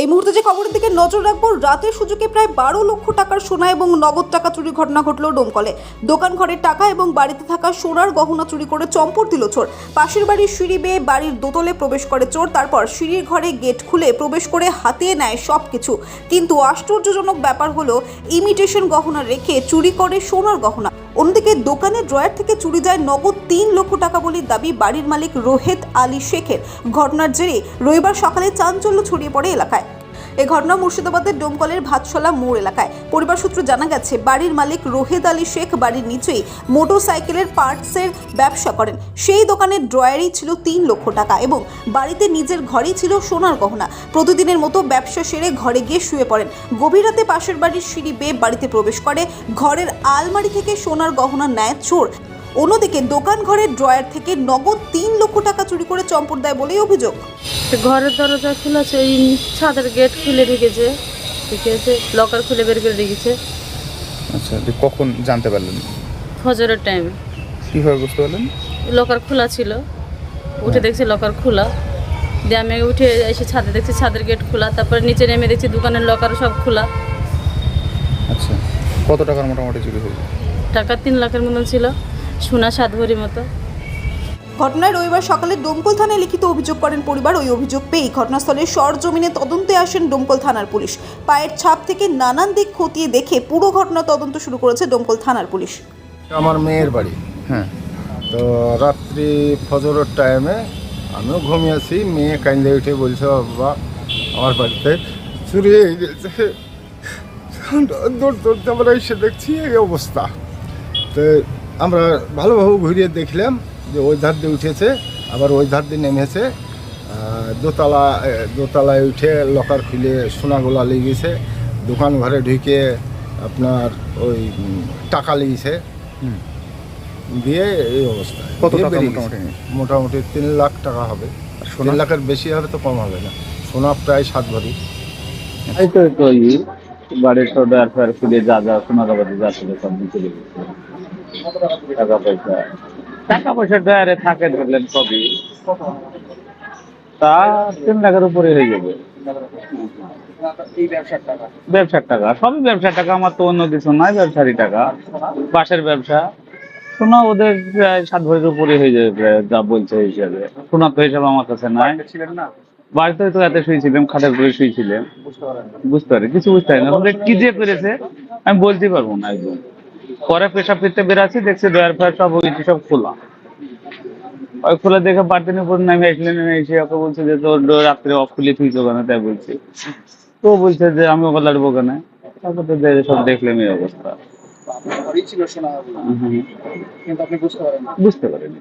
এই মুহূর্তে যে খবরের দিকে নজর রাখব, রাতের সুযোগে প্রায় বারো লক্ষ টাকার সোনা এবং নগদ টাকা চুরির ঘটনা ঘটলো ডোমকলে। দোকান ঘরের টাকা এবং বাড়িতে থাকা সোনার গহনা চুরি করে চম্পট দিল চোর। পাশের বাড়ির সিঁড়ি বেয়ে বাড়ির দোতলে প্রবেশ করে চোর, তারপর সিঁড়ির ঘরে গেট খুলে প্রবেশ করে হাতিয়ে নেয় সব কিছু কিন্তু আশ্চর্যজনক ব্যাপার হলো ইমিটেশন গহনা রেখে চুরি করে সোনার গহনা। অন্যদিকে দোকানের ড্রয়ার থেকে চুরি যায় নগদ তিন লক্ষ টাকা বলে দাবি বাড়ির মালিক রোহেত আলী শেখের। ঘটনার জেরে রবিবার সকালে চাঞ্চল্য ছড়িয়ে পড়ে এলাকায়। এ ঘটনা মুর্শিদাবাদের ডোমকলের ভাতশলা মোড় এলাকায়। পরিবার সূত্রে জানা গেছে, বাড়ির মালিক রোহেদ আলী শেখ বাড়ির নিচেই মোটরসাইকেলের পার্টসের ব্যবসা করেন। সেই দোকানের ড্রয়ারেই ছিল তিন লক্ষ টাকা এবং বাড়িতে নিজের ঘরেই ছিল সোনার গহনা। প্রতিদিনের মতো ব্যবসা সেরে ঘরে গিয়ে শুয়ে পড়েন। গভীর রাতে পাশের বাড়ির সিঁড়ি বেয়ে বাড়িতে প্রবেশ করে ঘরের আলমারি থেকে সোনার গহনা নেয় চোর। অন্যদিকে দোকান ঘরের ড্রয়ার থেকে নগদ তিন লক্ষ টাকা চুরি করে চম্পট দেয় বলেই অভিযোগ। তো ঘরের দরজা খোলা আছে ওই ছাদের গেট খুলে রেখেছে। রেখেছে লকার খুলে বের করে রেখেছে। আচ্ছা দিয়ে কখন জানতে পারলেন? ফজরের টাইম কীভাবে বুঝতে পারলেন? লকার খোলা ছিল। উঠে দেখছি লকার খোলা। দিয়ে আমি উঠে এসে ছাদে দেখছি ছাদের গেট খোলা তারপরে নিচে নেমে দেখছি দোকানের লকার সব খোলা। আচ্ছা কত টাকার মোটামুটি চুরি হয়েছে টাকা তিন লাখের মতন ছিল। সোনা সাত ভরি মতো। ঘটনায় রবিবার সকালে ডোমকল থানায় লিখিত অভিযোগ করেন পরিবার। ওই অভিযোগ পেয়েই ঘটনাস্থলে সরজমিনে তদন্তে আসেন ডোমকল থানার পুলিশ। পায়ের ছাপ থেকে নানান দিক খতিয়ে দেখে পুরো ঘটনা তদন্ত শুরু করেছে ডোমকল থানার পুলিশ। আমার মেয়ের বাড়ি। হ্যাঁ। তো রাত্রি ফজরের টাইমে আমিও ঘুমিয়ে ঘুমিয়েছি মেয়ে কান্দে উঠে বলছে বাবা আমার বাড়িতে চুরি হয়ে গেছে। দৌড় দৌড়তে আমরা এসে দেখছি এই অবস্থা। তো আমরা ভালোভাবে ঘুরিয়ে দেখলাম যে ওই ধার দিয়ে উঠেছে আবার ওই ধার দিয়ে নেমেছে। দোতলা দোতলায় উঠে লকার খুলে সোনাগুলা লেগেছে। দোকান ঘরে ঢুকে আপনার ওই টাকা লেগেছে। দিয়ে এই অবস্থা। কত টাকা মোটামুটি? মোটামুটি তিন লাখ টাকা হবে। তিন লাখের বেশি হবে তো কম হবে না। সোনা প্রায় সাত ভরি। এই তো বাড়ির ডয়ার ফয়ার খুলে যা যা সোনা দাবাতে যা ছিল সব নিচে রেখেছে। টাকা পয়সা টাকা পয়সা ডয়ারে থাকে ধরলেন সবই তা তিন লাখের উপরে হয়ে যাবে। ব্যবসার টাকা সবই ব্যবসার টাকা আমার তো অন্য কিছু নয় ব্যবসারই টাকা পাশের ব্যবসা। সোনা ওদের প্রায় সাত ভরির উপরে হয়ে যাবে যা বলছে হিসাবে। সোনা তো হিসাবে আমার কাছে নাই। বাড়িতে তো এত শুয়েছিলাম খাটের উপরে শুয়েছিলাম বুঝতে পারি কিছু বুঝতে পারি না। কি যে করেছে আমি বলতে পারব না একদম। পরে পেশা ফিরতে বেরাচ্ছি দেখছি দয়ার ফায়ার সব ওই সব খোলা। ওই খোলা দেখে বাড়তির উপর নামে আসলেন এসে ওকে বলছে যে তোর রাত্রে অফ খুলে তুই ওখানে? তাই বলছি। তো বলছে যে আমি ওকে লাড়বো কেন তারপর তো সব দেখলাম এই অবস্থা। বুঝতে পারিনি।